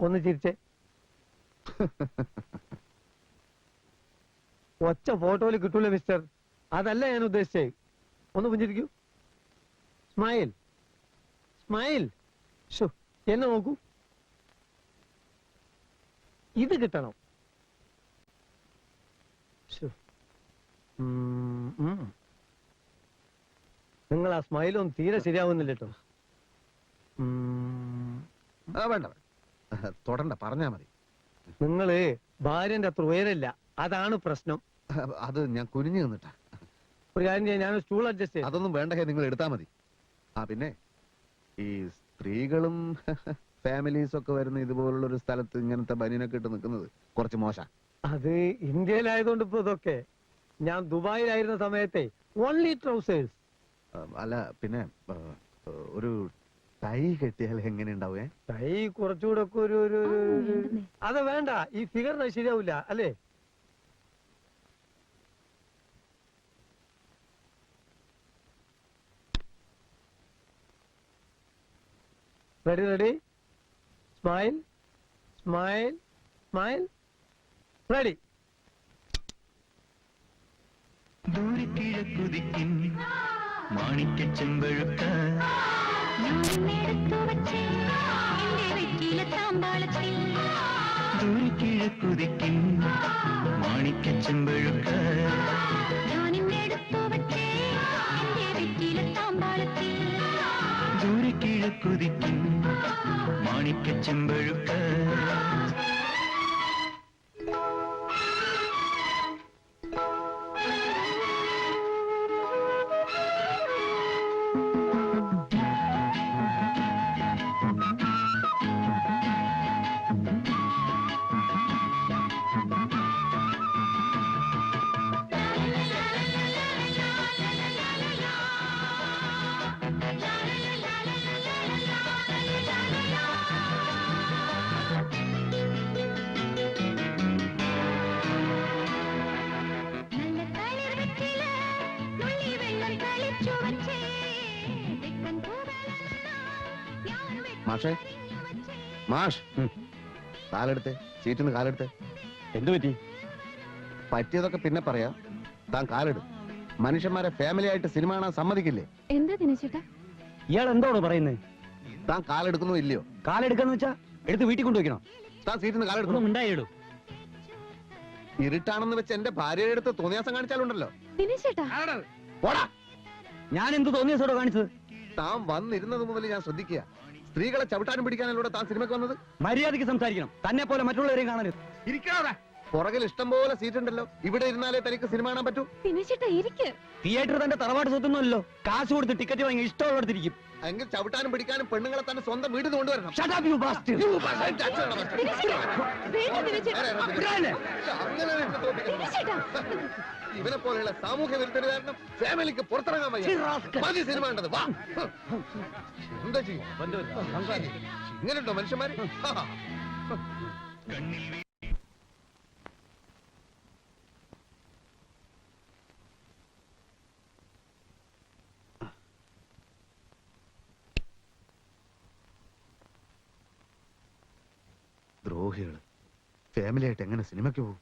ഒന്ന് ചിരിച്ചേ. ഒച്ച ഫോട്ടോയിൽ കിട്ടൂല മിസ്റ്റർ അതല്ല ഞാൻ ഉദ്ദേശിച്ചേ. ഒന്ന് പുഞ്ചിരിക്കൂ. സ്മൈൽ സ്മൈൽ ഷോ എന്നെ നോക്കൂ. ഇത് കിട്ടണം. നിങ്ങൾ ആ സ്മൈലൊന്നും തീരെ ശരിയാവുന്നില്ല കേട്ടോ. വേണ്ട. തൊടണ്ട പറഞ്ഞാ മതി. നിങ്ങൾ ഭാര്യന്റെ അത്ര ഉയരല്ല. അതാണ് പ്രശ്നം. അത് ഞാൻ കുനിഞ്ഞു നിന്നിട്ടാ. ഒരു കാര്യം ചെയ്യാം ഞാൻ സ്റ്റൂൾ അഡ്ജസ്റ്റ് ചെയ്യാം. അതൊന്നും വേണ്ട ഹേ നിങ്ങൾ എടുത്താ മതി. ആ പിന്നെ ഈ സ്ത്രീകളും ഫാമിലീസ് ഒക്കെ വരുന്ന ഇതുപോലുള്ള ഒരു സ്ഥലത്ത് ഇങ്ങനത്തെ ബനിയനൊക്കെ ഇട്ട് നിൽക്കുന്നത് കുറച്ച് മോശ. അത് ഇന്ത്യയിലായതുകൊണ്ട് ഇപ്പൊ ഇതൊക്കെ. ഞാൻ ദുബായിലായിരുന്ന സമയത്തെ ഓൺലി ട്രൗസേഴ്സ് അല്ല പിന്നെ ആ, ഒരു ടൈ കെട്ടിയാൽ എങ്ങനെ ഉണ്ടാവേ തൈ കുറച്ചുകൂടെ ഒക്കെ ഒരു ഒരു അത് വേണ്ട. ഈ ഫിഗർ ശരിയാവില്ല അല്ലേ? Ready ready smile smile smile ready ദൂരക്കിഴക്കുതിക്കും മാണിക്ക ചെമ്പഴുക്ക ദൂരക്കിഴക്കുതിക്കും മാണിക്ക ചെമ്പഴുക്ക ദൂരക്കിഴക്കുതിക്കും മാണിക്ക ചെമ്പഴുക്ക മാഷേ? മാഷ്. കാലെടുത്ത് സീറ്റിൽ നിന്ന് കാലെടുത്തേ. എന്തു പറ്റി? പറ്റിയതൊക്കെ പിന്നെ പറയാം. താൻ കാലെടു. മനുഷ്യന്മാരെ ഫാമിലി ആയിട്ട് സിനിമ കാണാൻ സമ്മതിക്കില്ലേ? എന്താ ദിനേശേട്ടാ? ഇയാൾ എന്തോട് പറയുന്നത് താൻ കാലെടുക്കുന്നു ഇല്ലയോ? കാലെടുക്കാന്ന് വെച്ചാ എടുത്ത് വീട്ടിൽ കൊണ്ടുവയ്ക്കണം? താൻ സീറ്റിൽ നിന്ന് കാലെടുക്കണം ഉണ്ടായിടും? ഇരുട്ടാണെന്ന് വെച്ച് എന്റെ ഭാര്യയുടെ അടുത്ത് തോന്നിയാസം കാണിച്ചാലുണ്ടല്ലോ. ദിനേശേട്ടാ. പോടാ. ഞാൻ എന്ത് തോന്നിയാസോടെ കാണിച്ചത്? താൻ വന്നിരുന്നത് മുതൽ ഞാൻ ശ്രദ്ധിക്കുക. സ്ത്രീകളെ ചവിട്ടാനും പിടിക്കാനല്ലൂടെ താൻ സിനിമയ്ക്ക് വന്നത്? മര്യാദയ്ക്ക് സംസാരിക്കണം. തന്നെ പോലെ മറ്റുള്ളവരെയും കാണരുത്. പുറകിൽ ഇഷ്ടം പോലെ സീറ്റ് ഉണ്ടല്ലോ. ഇവിടെ ഇരുന്നാലേ തനിക്ക് സിനിമ കാണാൻ പറ്റൂ. ഇരിക്ക്. തിയേറ്റർ തന്റെ തറവാട് സ്വത്തുന്നല്ലോ. കാശ് കൊടുത്ത് ടിക്കറ്റ് വാങ്ങി ഇഷ്ടമുള്ളടത്തിരിക്കും എങ്കിൽ ചവിട്ടാനും പിടിക്കാനും പെണ്ണുങ്ങളെ തന്നെ സ്വന്തം വീട്ടിൽ കൊണ്ടുവരണം. Shut up, you bastard. ഇവനെ പോലെയുള്ള സാമൂഹ്യ വിരുദ്ധന് കാരണം ഫാമിലിക്ക് പുറത്തിറങ്ങാൻ വയ്യ. മതി സിനിമ ഉണ്ടത് വാ. എന്താ ചെയ്യും? ഇങ്ങനെയുണ്ടോ മനുഷ്യന്മാര്. ദ്രോഹികൾ. ഫാമിലി ആയിട്ട് എങ്ങനെ സിനിമയ്ക്ക് പോകും?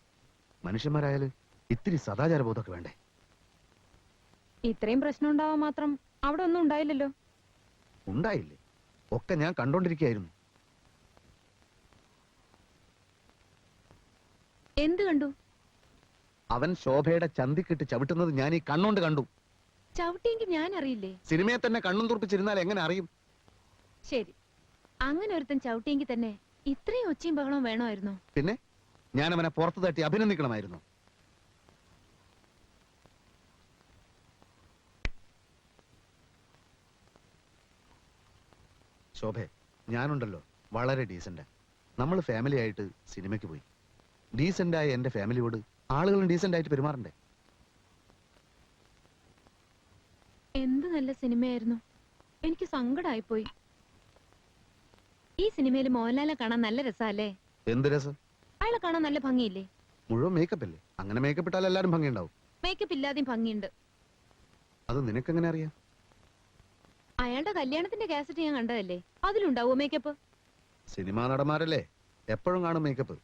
മനുഷ്യന്മാരായാൽ ഇത്തിരി സദാചാര ബോധമൊക്കെ വേണ്ടേ? ഇത്രയും പ്രശ്നം ഉണ്ടാവാൻ മാത്രം അവിടെ ഒന്നും ഉണ്ടായില്ലല്ലോ. ഉണ്ടായില്ലേ? ഒക്കെ ഞാൻ കണ്ടോണ്ടിരിക്കുകയായിരുന്നു. എന്ത് കണ്ടു? അവൻ ശോഭയുടെ ചന്തിക്കിട്ട് ചവിട്ടുന്നത് ഞാൻ ഈ കണ്ണോണ്ട് കണ്ടു. ചവിട്ടിയെങ്കിൽ ഞാൻ അറിയില്ലേ? സിനിമയെ തന്നെ കണ്ണും തുറപ്പിച്ചിരുന്നാൽ എങ്ങനെ അറിയും? ശരി. അങ്ങനെ ഒരുത്തൻ ചവിട്ടിയെങ്കിൽ തന്നെ ഇത്രയും ഒച്ചയും ബഹളവും വേണമായിരുന്നു? പിന്നെ? ഞാൻ അവനെ പുറത്തു തട്ടി അഭിനന്ദിക്കണമായിരുന്നു. ശോഭെ ഞാനുണ്ടല്ലോ. വളരെ ഡീസന്റ്. നമ്മൾ ഫാമിലി ആയിട്ട് സിനിമയ്ക്ക് പോയി. ഡീസന്റ് ആയ എന്റെ ഫാമിലിയോട് ആളുകളും ഡീസന്റ് ആയിട്ട് പെരുമാറണ്ടേ? എന്ത് നല്ല സിനിമയായിരുന്നു. എനിക്ക് സങ്കടമായി പോയി ഈ സിനിമയിൽ മോഹൻലാലെ കാണാൻ നല്ല രസമല്ലേ എന്ത് രസം? അയാളെ കാണാൻ നല്ല ഭംഗിയില്ലേ? മുഴുവൻ മേക്കപ്പ് അല്ലേ? അങ്ങനെ മേക്കപ്പ് ഇട്ടാൽ എല്ലാരും ഭംഗിയുണ്ടാവും. മേക്കപ്പ് ഇല്ലാതെയും ഭംഗിയുണ്ട്. അത് നിനക്ക് എങ്ങനെ അറിയാം? അയാളുടെ കല്യാണത്തിന്റെ കാസറ്റ് ഞാൻ കണ്ടതല്ലേ? അതിലുണ്ടാവോ മേക്കപ്പ് സിനിമാ നടന്മാരല്ലേ? എപ്പോഴും കാണും മേക്കപ്പ്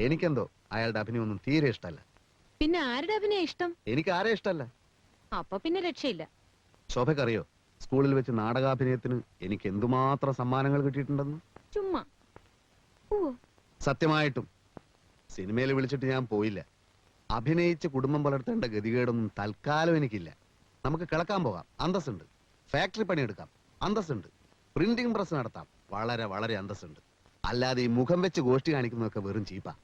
എനിക്കെന്തോ അയാളുടെ അഭിനയം ഒന്നും തീരെ ഇഷ്ടമല്ല. പിന്നെ ആരുടെ അഭിനയ ഇഷ്ടം? എനിക്ക് ആരെ ഇഷ്ടമല്ല? അപ്പൊ പിന്നെ രക്ഷയില്ല. ശോഭക്കറിയോ സ്കൂളിൽ വെച്ച് നാടകാഭിനയത്തിന് എനിക്ക് എന്തുമാത്രം സമ്മാനങ്ങൾ കിട്ടിയിട്ടുണ്ടെന്ന്? ചുമ്മാ. ഓ. സത്യമായിട്ടും. സിനിമയിൽ വിളിച്ചിട്ട് ഞാൻ പോയില്ല. അഭിനയിച്ച് കുടുംബം പുലർത്തേണ്ട ഗതികേടൊന്നും തൽക്കാലം എനിക്കില്ല. നമുക്ക് കിളക്കാൻ പോകാം. അന്തസ്സുണ്ട്. ഫാക്ടറി പണിയെടുക്കാം. അന്തസ്സുണ്ട്. പ്രിന്റിംഗ് പ്രസ് നടത്താം. വളരെ വളരെ അന്തസ്സുണ്ട്. അല്ലാതെ ഈ മുഖം വെച്ച് ഗോഷ്ടി കാണിക്കുന്നതൊക്കെ വെറും ചീപ്പാ.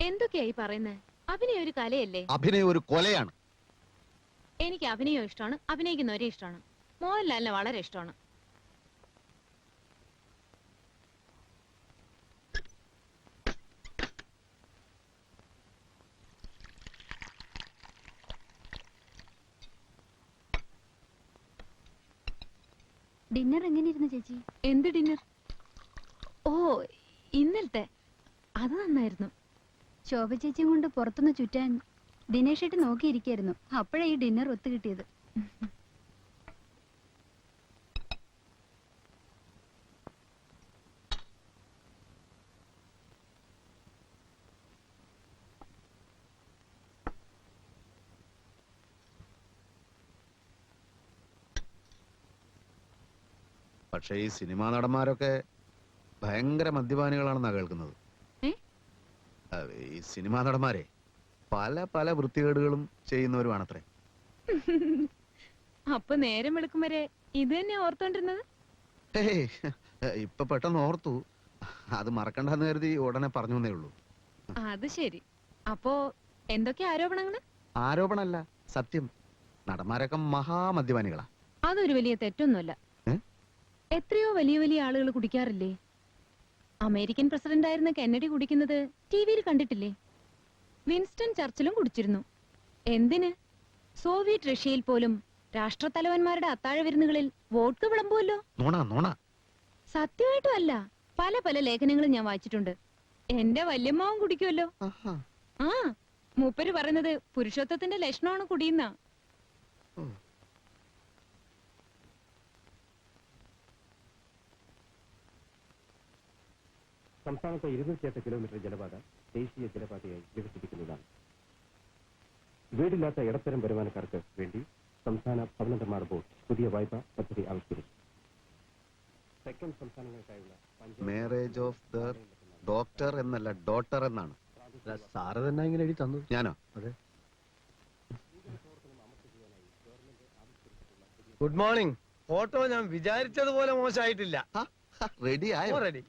എന്തൊക്കെയായി പറയുന്നത് അഭിനയ ഒരു കലയല്ലേ? അഭിനയ ഒരു കൊലയാണ്. എനിക്ക് അഭിനയം ഇഷ്ടമാണ്. അഭിനയിക്കുന്നവരെ ഇഷ്ടമാണ്. മോഹൻലാലിനെ വളരെ ഇഷ്ടമാണ്. ഡിന്നർ എങ്ങനെയിരുന്നു ചേച്ചി? എന്ത് ഡിന്നർ ഓ ഇന്നലത്തെ. അത് നന്നായിരുന്നു. ശോഭ ചേച്ചിയും കൊണ്ട് പുറത്തുനിന്ന് ചുറ്റാൻ ദിനേഷ് ഏട്ടൻ നോക്കിയിരിക്കായിരുന്നു. അപ്പോഴേ ഈ ഡിന്നർ ഒത്തു പക്ഷേ ഈ സിനിമാ നടന്മാരൊക്കെ ഭയങ്കര മദ്യപാനികളാണെന്നാ കേൾക്കുന്നത്? ഈ സിനിമാ നടന്മാരെ പല പല വൃത്തികേടുകളും ചെയ്യുന്നവരുമാണത്രേ അപ്പൊ നേരം വെളുക്കും വരെ ഇത് തന്നെ ഓർത്തോണ്ടിരുന്നത്? ഇപ്പൊ പെട്ടെന്ന് ഓർത്തു. അത് മറക്കണ്ടെന്ന് കരുതി ഉടനെ പറഞ്ഞു എന്നേ ഉള്ളൂ. അത് ശരി. അപ്പോ എന്തൊക്കെ ആരോപണങ്ങൾ? ആരോപണല്ല സത്യം. നടന്മാരൊക്കെ മഹാമദ്യപാനികളാ. അതൊരു വലിയ തെറ്റൊന്നുമല്ല? എത്രയോ വലിയ വലിയ ആളുകൾ കുടിക്കാറില്ലേ? അമേരിക്കൻ പ്രസിഡന്റ് ആയിരുന്ന കെന്നഡി കുടിക്കുന്നത് ടി വിയിൽ കണ്ടിട്ടില്ലേ? വിൻസ്റ്റൺ ചർച്ചിലും കുടിച്ചിരുന്നു. എന്തിന്? സോവിയറ്റ് റഷ്യയിൽ പോലും രാഷ്ട്രത്തലവന്മാരുടെ അത്താഴ വിരുന്നുകളിൽ വോട്ട് വിളമ്പുമല്ലോ സത്യമായിട്ടും അല്ല. പല പല ലേഖനങ്ങളും ഞാൻ വായിച്ചിട്ടുണ്ട്. എന്റെ വല്യമ്മാവും കുടിക്കുമല്ലോ. ആ മൂപ്പര് പറയുന്നത് പുരുഷത്വത്തിന്റെ ലക്ഷണമാണ് കുടിയുന്ന. സംസ്ഥാനത്തെ ഇരുന്നൂറ്റിയെട്ട് കിലോമീറ്റർ ജലപാത ദേശീയ ജലപാതയായി വികസിപ്പിക്കുന്നതാണ്. വീടില്ലാത്ത ഇടത്തരം വരുമാനക്കാർക്ക് വേണ്ടി സംസ്ഥാന ഭവന നിർമ്മാണ ബോർഡ് പുതിയ വായ്പ പദ്ധതി ആവിഷ്കരിച്ചു. തെക്കൻ സംസ്ഥാനങ്ങൾക്കായുള്ള മാരേജ് ഓഫ് ദ ഡോക്ടർ എന്നല്ല ഡോട്ടർ എന്നാണ്. സാറ് തന്നെ ഇങ്ങനെ എഴുതി തന്നു. ഞാനോ? ഗുഡ് മോർണിംഗ് ഫോട്ടോ ഞാൻ വിചാരിച്ചതുപോലെ മോശമായിട്ടില്ല. റെഡി ആയോ? റെഡി